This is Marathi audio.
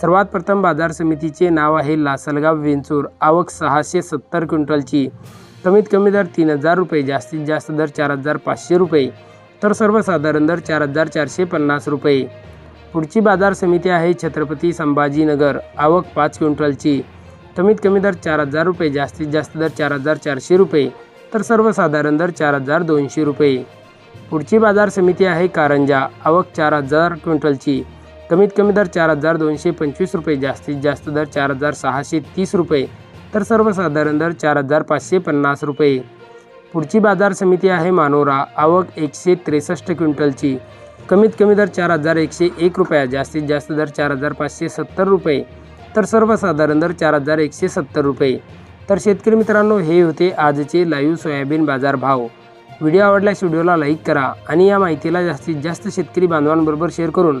सर्वात प्रथम बाजार समितीचे नाव आहे लासलगाव वेंचूर. आवक सहाशे सत्तर क्विंटलची. कमीत कमी दर तीन हजार रुपये जास्तीत जास्त दर चार हजार पाचशे रुपये तर सर्वसाधारण दर चार हजार चारशे पन्नास रुपये. पुढची बाजार समिती आहे छत्रपती संभाजीनगर. आवक पाच क्विंटलची. कमीत कमी दर चार हजार रुपये जास्तीत जास्त दर चार हजार चारशे रुपये तर सर्वसाधारण दर चार हजार दोनशे रुपये. पुढची बाजार समिती आहे कारंजा. आवक चार हजार क्विंटलची. कमीत कमी दर चार हजार दोनशे पंचवीस रुपये जास्तीत जास्त दर चार हजार सहाशे तीस रुपये तर सर्वसाधारण दर चार हजार पाचशे पन्नास रुपये. पुढची बाजार समिती आहे मानोरा आवक एकशे त्रेसष्ट क्विंटलची. कमीत कमी दर चार हजार एकशे एक रुपया जास्तीत जास्त दर चार हजार पाचशे सत्तर रुपये तर सर्वसाधारण दर चार हजार एकशे सत्तर रुपये. तर शेतकरी मित्रांनो हे होते आजचे लाईव्ह सोयाबीन बाजार भाव. व्हिडिओ आवडल्यास व्हिडिओला लाईक करा आणि या माहितीला जास्तीत जास्त शेतकरी बांधवांबरोबर शेअर करून